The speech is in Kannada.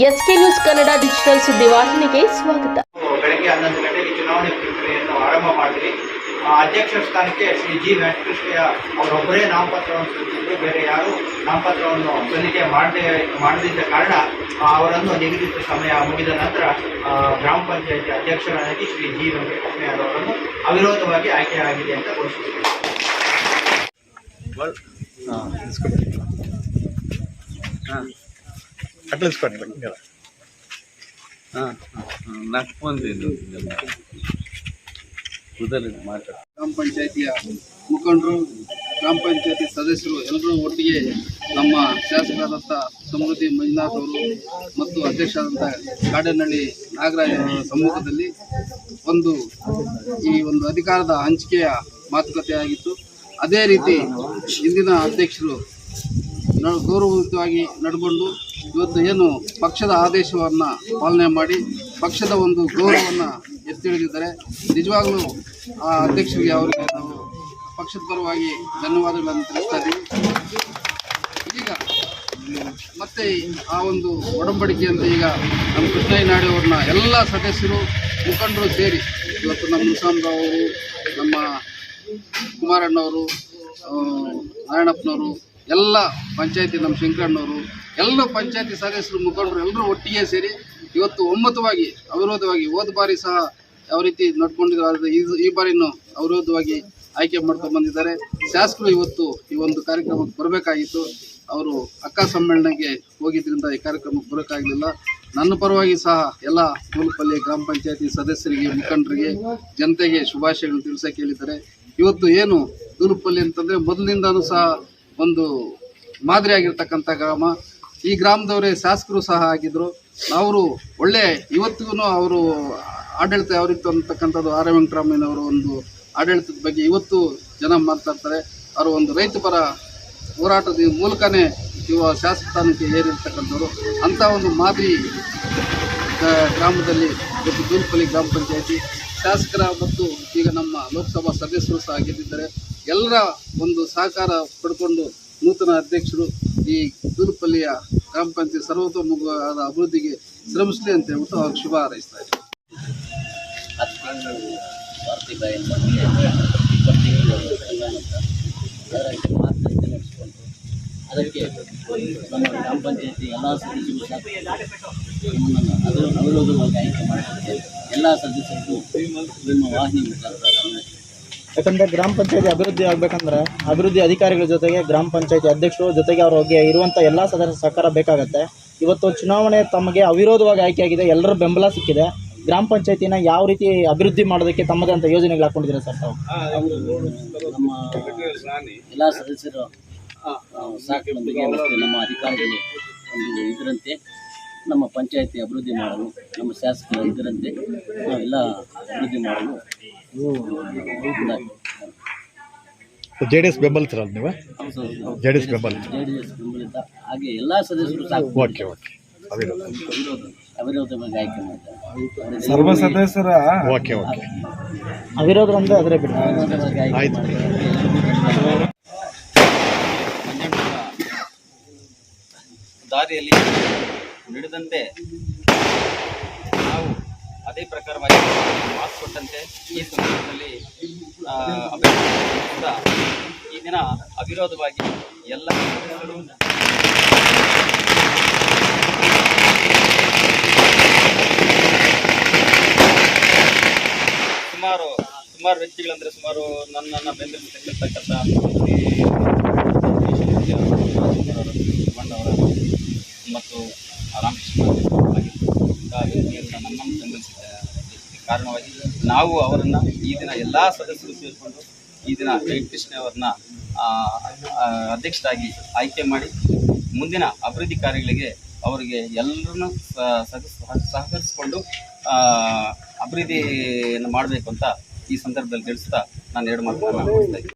ಎಸ್ಕೆ ನ್ಯೂಸ್ ಕನ್ನಡ ಡಿಜಿಟಲ್ ಸುದ್ದಿವಾಹಿನಿಗೆ ಸ್ವಾಗತ. ಬೆಳಗ್ಗೆ ಹನ್ನೊಂದು ಗಂಟೆಗೆ ಚುನಾವಣೆ ಪ್ರಕ್ರಿಯೆಯನ್ನು ಆರಂಭ ಮಾಡಿದ್ರಿ ಅಧ್ಯಕ್ಷ ಸ್ಥಾನಕ್ಕೆ ಶ್ರೀ ಜಿ ವೆಂಕಟಕೃಷ್ಣಯ್ಯ ಅವರೊಬ್ಬರೇ ನಾಮಪತ್ರವನ್ನು ಸಲ್ಲಿಸಿದ್ರು. ಬೇರೆ ಯಾರು ನಾಮಪತ್ರವನ್ನು ಸಲ್ಲಿಕೆ ಮಾಡದೆ ಮಾಡದಿದ್ದ ಕಾರಣ ಆ, ಅವರನ್ನು ನಿಗದಿತ ಸಮಯ ಮುಗಿದ ನಂತರ ಗ್ರಾಮ ಪಂಚಾಯತಿ ಅಧ್ಯಕ್ಷರಾಗಿ ಶ್ರೀ ಜಿ ವೆಂಕಟಕೃಷ್ಣಯ್ಯ ಅವರನ್ನು ಅವಿರೋಧವಾಗಿ ಆಯ್ಕೆಯಾಗಿದೆ ಅಂತ ಘೋಷಿಸಿದರು. ಕಟ್ಲಿಸ್ಕೊಟ್ರಿ ನೀವು ಹಾಂ ಹಾಂ. ನಾಲ್ಕು ಮಾತಾಡ ಗ್ರಾಮ ಪಂಚಾಯತಿಯ ಮುಖಂಡರು ಗ್ರಾಮ ಪಂಚಾಯತಿ ಸದಸ್ಯರು ಎಲ್ಲರೂ ಒಟ್ಟಿಗೆ ನಮ್ಮ ಶಾಸಕರಾದಂಥ ಸಮೃದ್ಧಿ ಮಂಜುನಾಥ್ ಅವರು ಮತ್ತು ಅಧ್ಯಕ್ಷರಾದಂಥ ಕಾಡನಹಳ್ಳಿ ನಾಗರಾಜ್ ಅವರ ಸಮ್ಮುಖದಲ್ಲಿ ಒಂದು ಈ ಒಂದು ಅಧಿಕಾರದ ಹಂಚಿಕೆಯ ಮಾತುಕತೆ ಆಗಿತ್ತು. ಅದೇ ರೀತಿ ಇಂದಿನ ಅಧ್ಯಕ್ಷರು ಗೌರವಯುತವಾಗಿ ನಡ್ಕೊಂಡು ಇವತ್ತು ಏನು ಪಕ್ಷದ ಆದೇಶವನ್ನು ಪಾಲನೆ ಮಾಡಿ ಪಕ್ಷದ ಒಂದು ಗೌರವವನ್ನು ಎತ್ತಿ ಹಿಡಿದಿದ್ದಾರೆ ನಿಜವಾಗ್ಲೂ ಆ ಅಧ್ಯಕ್ಷರಿಗೆ ಅವರಿಗೆ ನಾವು ಪಕ್ಷದ ಪರವಾಗಿ ಧನ್ಯವಾದಗಳನ್ನು ತಿಳಿಸ್ತಾ ಇದ್ದೀವಿ. ಈಗ ಮತ್ತೆ ಆ ಒಂದು ಒಡಂಬಡಿಕೆಯಂತೆ ಈಗ ನಮ್ಮ ಕೃಷ್ಣಯ್ಯ ನಾಯ್ಡು ಅವ್ರನ್ನ ಎಲ್ಲ ಸದಸ್ಯರು, ಮುಖಂಡರು ಸೇರಿ ಇವತ್ತು ನಮ್ಮ ಮುಸಾಮ್ರಾವ್ ಅವರು, ನಮ್ಮ ಕುಮಾರಣ್ಣವರು ನಾರಾಯಣಪ್ಪನವರು ಎಲ್ಲ ಪಂಚಾಯತಿ ನಮ್ಮ ಶಂಕರಣ್ಣವರು, ಎಲ್ಲ ಪಂಚಾಯತಿ ಸದಸ್ಯರು, ಮುಖಂಡರು ಎಲ್ಲರೂ ಒಟ್ಟಿಗೆ ಸೇರಿ ಇವತ್ತು ಒಮ್ಮತವಾಗಿ, ಅವಿರೋಧವಾಗಿ ಹೋದ ಬಾರಿ ಸಹ ಯಾವ ರೀತಿ ನಡ್ಕೊಂಡಿದ್ರು ಆದರೆ ಈ- ಈ ಬಾರಿನೂ ಅವಿರೋಧವಾಗಿ ಆಯ್ಕೆ ಮಾಡ್ಕೊಂಡು ಬಂದಿದ್ದಾರೆ. ಶಾಸಕರು ಇವತ್ತು ಈ ಒಂದು ಕಾರ್ಯಕ್ರಮಕ್ಕೆ ಬರಬೇಕಾಗಿತ್ತು. ಅವರು ಅಕ್ಕ ಸಮ್ಮೇಳನಕ್ಕೆ ಹೋಗಿದ್ದರಿಂದ ಈ ಕಾರ್ಯಕ್ರಮಕ್ಕೆ ಬರೋಕ್ಕಾಗಲಿಲ್ಲ ನನ್ನ ಪರವಾಗಿ ಸಹ ಎಲ್ಲ ಮೂಲಪಲ್ಲಿ ಗ್ರಾಮ ಪಂಚಾಯತಿ ಸದಸ್ಯರಿಗೆ, ಮುಖಂಡರಿಗೆ, ಜನತೆಗೆ ಶುಭಾಶಯಗಳನ್ನು ತಿಳಿಸೋಕೆ ಹೇಳಿದ್ದಾರೆ. ಇವತ್ತು ಏನು ದೂಲುಪಲ್ಲಿ ಅಂತಂದರೆ ಮೊದಲಿನಿಂದನೂ ಸಹ ಒಂದು ಮಾದರಿಯಾಗಿರ್ತಕ್ಕಂಥ ಗ್ರಾಮ. ಈ ಗ್ರಾಮದವರೇ ಶಾಸಕರು ಸಹ ಆಗಿದ್ದರು ಅವರು ಒಳ್ಳೆ ಇವತ್ತಿಗೂ ಅವರು ಆಡಳಿತ ಯಾವ ರೀತಿ ಅಂತಕ್ಕಂಥದ್ದು ಆರ್ ಎಂ ವೆಂಕಟರಾಮಯ್ಯನವರ ಒಂದು ಆಡಳಿತದ ಬಗ್ಗೆ ಇವತ್ತು ಜನ ಮಾತಾಡ್ತಾರೆ. ಅವರು ಒಂದು ರೈತ ಪರ ಹೋರಾಟದ ಮೂಲಕನೇ ಇವ ಶಾಸಕ ಸ್ಥಾನಕ್ಕೆ ಏರಿರ್ತಕ್ಕಂಥವ್ರು. ಅಂಥ ಒಂದು ಮಾದರಿ ಗ್ರಾಮದಲ್ಲಿ ಇವತ್ತು ಗ್ರಾಮ ಪಂಚಾಯಿತಿ ಶಾಸಕರ ಮತ್ತು ಈಗ ನಮ್ಮ ಲೋಕಸಭಾ ಸದಸ್ಯರು ಸಹ ಗೆದ್ದಿದ್ದಾರೆ ಎಲ್ಲರ ಒಂದು ಸಹಕಾರ ಪಡ್ಕೊಂಡು ನೂತನ ಅಧ್ಯಕ್ಷರು ಈ ದೂರುಪಲ್ಲಿಯ ಗ್ರಾಮ ಪಂಚಾಯತ್ ಸರ್ವತೋಮುಖವಾದ ಅಭಿವೃದ್ಧಿಗೆ ಶ್ರಮಿಸಲಿ ಅಂತ ಹೇಳ್ಬಿಟ್ಟು ಅವ್ರಿಗೆ ಶುಭ ಹಾರೈಸ್ತಾ ಇದ್ದಾರೆ ಎಲ್ಲ ಸದಸ್ಯರಿಗೂ ನಿಮ್ಮ ವಾಹಿನಿ ಮುಖಾಂತರ. ಯಾಕಂದ್ರೆ ಗ್ರಾಮ ಪಂಚಾಯತಿ ಅಭಿವೃದ್ಧಿ ಆಗ್ಬೇಕಂದ್ರೆ ಅಭಿವೃದ್ಧಿ ಅಧಿಕಾರಿಗಳ ಜೊತೆಗೆ ಗ್ರಾಮ ಪಂಚಾಯತಿ ಅಧ್ಯಕ್ಷರು ಜೊತೆಗೆ ಅವ್ರಿಗೆ ಇರುವಂಥ ಎಲ್ಲ ಸದಸ್ಯರ ಸಹಕಾರ ಬೇಕಾಗತ್ತೆ. ಇವತ್ತು ಚುನಾವಣೆ ತಮಗೆ ಅವಿರೋಧವಾಗಿ ಆಯ್ಕೆಯಾಗಿದೆ ಎಲ್ಲರ ಬೆಂಬಲ ಸಿಕ್ಕಿದೆ. ಗ್ರಾಮ ಪಂಚಾಯತಿನ ಯಾವ ರೀತಿ ಅಭಿವೃದ್ಧಿ ಮಾಡೋದಕ್ಕೆ ತಮ್ಮದೇ ಅಂತ ಯೋಜನೆಗಳು ಹಾಕೊಂಡಿದ್ದೀರಾ ಸರ್ ತಾವು? ನಮ್ಮ ಎಲ್ಲ ಸದಸ್ಯರು ನಮ್ಮ ಅಧಿಕಾರಿಗಳು ಒಂದು ಇದರಂತೆ. ನಮ್ಮ ಪಂಚಾಯತಿ ಅಭಿವೃದ್ಧಿ ಮಾಡಲು ನಮ್ಮ ಶಾಸಕರ ಇದರಂತೆ ನಾವೆಲ್ಲ ಅಭಿವೃದ್ಧಿ ಮಾಡಲು ಜೆ ಡಿ ಎಸ್ ಬೆಂಬಲಿತರಲ್ಲ ನೀವು ಜೆ ಡಿ ಎಸ್ ಬೆಂಬಲ ಜೆ ಡಿ ಎಸ್ ಬೆಂಬಲಿತ ಹಾಗೆ ಎಲ್ಲ ಸದಸ್ಯರು ಸಾಕು ಓಕೆ ಓಕೆ ಅವಿರೋಧ ಅವಿರೋಧ ಅವಿರೋಧವಾಗಿ ಆಯ್ಕೆ ಮಾಡ್ತಾರೆ ಸರ್ವ ಸದಸ್ಯರ ಓಕೆ ಓಕೆ ಅವಿರೋಧ ಅಂದ್ರೆ ಅದರ ಬಿಡಿ ಆಯ್ತು. ದಾರಿಯಲ್ಲಿ ನಡೆದಂತೆ ನಾವು ಅದೇ ಪ್ರಕಾರವಾಗಿ ಮಾಸ್ಕ್ ಕೊಟ್ಟಂತೆ ಈ ಸಂದರ್ಭದಲ್ಲಿ ಈ ದಿನ ಅವಿರೋಧವಾಗಿ ಎಲ್ಲ ಸುಮಾರು ಸುಮಾರು ವ್ಯಕ್ತಿಗಳಂದರೆ ಸುಮಾರು ನನ್ನನ್ನು ಬೆಂಬಲಿಸತಕ್ಕಂಥ ನಾವು ಅವರನ್ನು ಈ ದಿನ ಎಲ್ಲ ಸದಸ್ಯರು ಸೇರಿಕೊಂಡು ಈ ದಿನ ವೆಂಕಟೇಶ್ನ ಅವರನ್ನ ಅಧ್ಯಕ್ಷರಾಗಿ ಆಯ್ಕೆ ಮಾಡಿ ಮುಂದಿನ ಅಭಿವೃದ್ಧಿ ಕಾರ್ಯಗಳಿಗೆ ಅವರಿಗೆ ಎಲ್ಲರನ್ನು ಸಹಕರಿಸಿಕೊಂಡು ಅಭಿವೃದ್ಧಿಯನ್ನು ಮಾಡಬೇಕು ಅಂತ ಈ ಸಂದರ್ಭದಲ್ಲಿ ತಿಳಿಸ್ತಾ ನಾನು ಎರಡು ಇದ್ದೀನಿ.